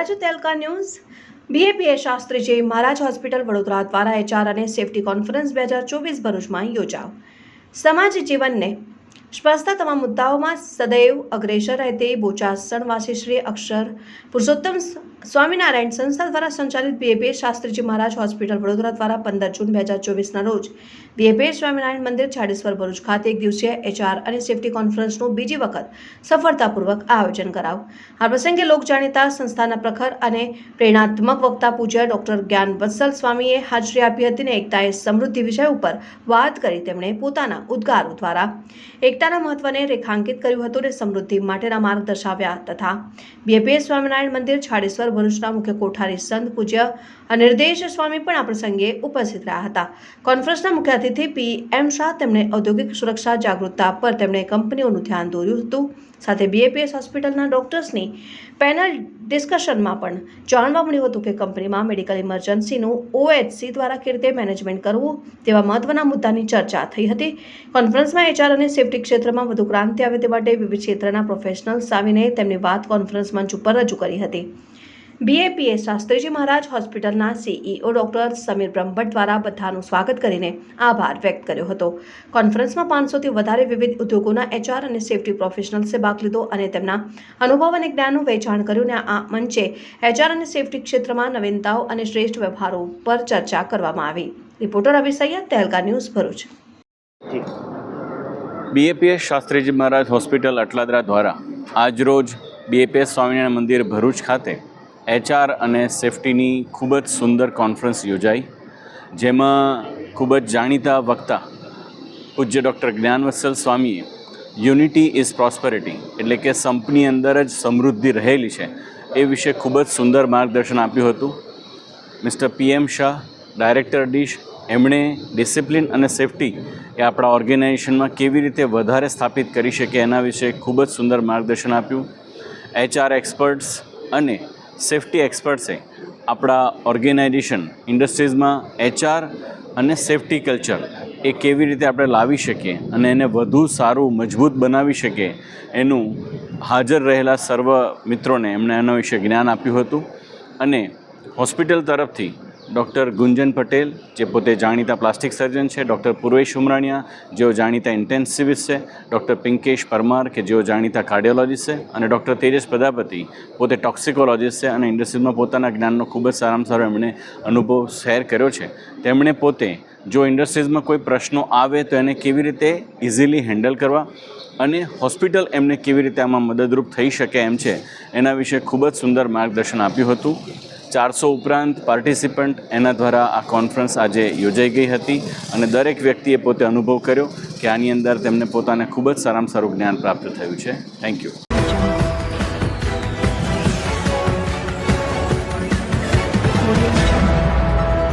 રહ્યા છો Tehelka news. બીએપીએ Shastriji Maharaj hospital Vadodara દ્વારા એચઆર અને સેફટી કોન્ફરન્સ બે હજાર ચોવીસ ભરૂચમાં યોજાવ. સમાજ જીવનને સ્પર્શતા તમામ મુદ્દાઓમાં સદૈવ અગ્રેસર રહેતે બોચાસણવાસી શ્રી અક્ષર પુરુષોત્તમ સ્વામિનારાયણ સંસ્થા દ્વારા સંચાલિત બીએપીએ શાસ્ત્રીજી મહારાજ હોસ્પિટલ વડોદરા દ્વારા પંદર જૂન બે હજાર ચોવીસના રોજ બીએપીએ સ્વામિનારાયણ મંદિર છાડેશ્વર ભરૂચ ખાતે એક દિવસીય એચઆર અને સેફટી કોન્ફરન્સનું બીજી વખત સફળતાપૂર્વક આયોજન કરાવ. આ પ્રસંગે લોક જાણીતા સંસ્થાના પ્રખર અને પ્રેરણાત્મક વક્તા પૂજ્ય ડોક્ટર જ્ઞાન વત્સલ સ્વામીએ હાજરી આપી હતી અને એકતાએ સમૃદ્ધિ વિષય ઉપર વાત કરી તેમણે પોતાના ઉદ્ગારો દ્વારા. એકતાના મહત્વને રેખાંકિત કર્યું હતું અને સમૃદ્ધિ માટેના માર્ગ દર્શાવ્યા તથા બીએપીએસ સ્વામિનારાયણ મંદિર છાડેશ્વર ભરૂચના મુખ્ય કોઠારી સંત પૂજ્ય અનિર્દેશ સ્વામી પણ આ પ્રસંગે ઉપસ્થિત રહ્યા હતા. કોન્ફરન્સના મુખ્ય અતિથિ પી. એમ. શાહ તેમણે ઔદ્યોગિક સુરક્ષા જાગૃતતા પર તેમણે કંપનીઓનું ધ્યાન દોર્યું હતું. સાથે બીએપીએસ હોસ્પિટલના ડોક્ટર્સની પેનલ ડિસ્કશનમાં પણ જાણવા મળ્યું હતું કે કંપનીમાં મેડિકલ ઇમરજન્સીનું ઓએચસી દ્વારા કેવી રીતે મેનેજમેન્ટ કરવું તેવા મહત્વના મુદ્દાની ચર્ચા થઈ હતી. કોન્ફરન્સમાં એચઆર અને સેફટી ક્ષેત્રમાં વધુ ક્રાંતિ આવે તે માટે વિવિધ ક્ષેત્રના પ્રોફેશનલ્સ આવીને તેમની વાત કોન્ફરન્સ મંચ ઉપર રજૂ કરી હતી. બીએપીએ શાસ્ત્રીજી મહારાજ હોસ્પિટલના સીઈઓ ડોક્ટર સમીર બ્રહ્મભટ્ટ દ્વારા બધાનું સ્વાગત કરીને આભાર વ્યક્ત કર્યો હતો. કોન્ફરન્સમાં પાંચસોથી વધારે વિવિધ ઉદ્યોગોના એચઆર અને સેફટી પ્રોફેશનલ્સે ભાગ લીધો અને તેમના અનુભવ અને જ્ઞાનનું વેચાણ કર્યું અને આ મંચે એચઆર અને સેફટી ક્ષેત્રમાં નવીનતાઓ અને શ્રેષ્ઠ વ્યવહારો પર ચર્ચા કરવામાં આવી. Reporter Ravi Saiyed, Tehelka news Bharuch. BAPS Shastriji Maharaj hospital Atladara દ્વારા આજરોજ બીએપીએસ સ્વામિનારાયણ મંદિર ભરૂચ ખાતે એચઆર અને સેફટીની ખૂબ જ સુંદર કોન્ફરન્સ યોજાઈ. જેમાં ખૂબ જ જાણીતા વક્તા પૂજ્ય ડૉક્ટર જ્ઞાનવત્સલ સ્વામીએ યુનિટી ઇઝ પ્રોસ્પેરિટી એટલે કે સંપની અંદર જ સમૃદ્ધિ રહેલી છે એ વિશે ખૂબ જ સુંદર માર્ગદર્શન આપ્યું હતું. Mister PM Shah, director dish, એમણે ડિસિપ્લિન અને સેફટી એ આપણા ઓર્ગેનાઇઝેશનમાં કેવી રીતે વધારે સ્થાપિત કરી શકે એના વિશે ખૂબ જ સુંદર માર્ગદર્શન આપ્યું. એચઆર એક્સપર્ટ્સ અને સેફટી એક્સપર્ટ્સે આપણા ઓર્ગેનાઇઝેશન, ઇન્ડસ્ટ્રીઝમાં એચઆર અને સેફટી કલ્ચર એ કેવી રીતે આપણે લાવી શકીએ અને એને વધુ સારું, મજબૂત બનાવી શકીએ એનું હાજર રહેલા સર્વ મિત્રોને એમણે એના વિશે જ્ઞાન આપ્યું હતું. અને હોસ્પિટલ તરફથી ડૉક્ટર ગુંજન પટેલ, જે પોતે જાણીતા પ્લાસ્ટિક સર્જન છે, ડૉક્ટર પૂર્વેશ ઉમરાણિયા, જેઓ જાણીતા ઇન્ટેન્સિવિસ્ટ છે, ડૉક્ટર પિંકેશ પરમાર, કે જેઓ જાણીતા કાર્ડિયોલોજીસ્ટ છે, અને ડૉક્ટર તેજસ પ્રજાપતિ, પોતે ટોક્સિકોલોજીસ્ટ છે અને ઇન્ડસ્ટ્રીઝમાં પોતાના જ્ઞાનનો ખૂબ જ સારામાં સારો એમણે અનુભવ શેર કર્યો છે. તેમણે પોતે, જો ઇન્ડસ્ટ્રીઝમાં કોઈ પ્રશ્નો આવે તો એને કેવી રીતે ઇઝીલી હેન્ડલ કરવા અને હોસ્પિટલ એમને કેવી રીતે આમાં મદદરૂપ થઈ શકે એમ છે, એના વિશે ખૂબ જ સુંદર માર્ગદર્શન આપ્યું હતું. ચારસો ઉપરાંત પાર્ટિસિપન્ટ એના દ્વારા આ કોન્ફરન્સ આજે યોજાઈ ગઈ હતી અને દરેક વ્યક્તિએ પોતે અનુભવ કર્યો કે આની અંદર તેમને પોતાને ખૂબ જ સારામાં સારું જ્ઞાન પ્રાપ્ત થયું છે. Thank you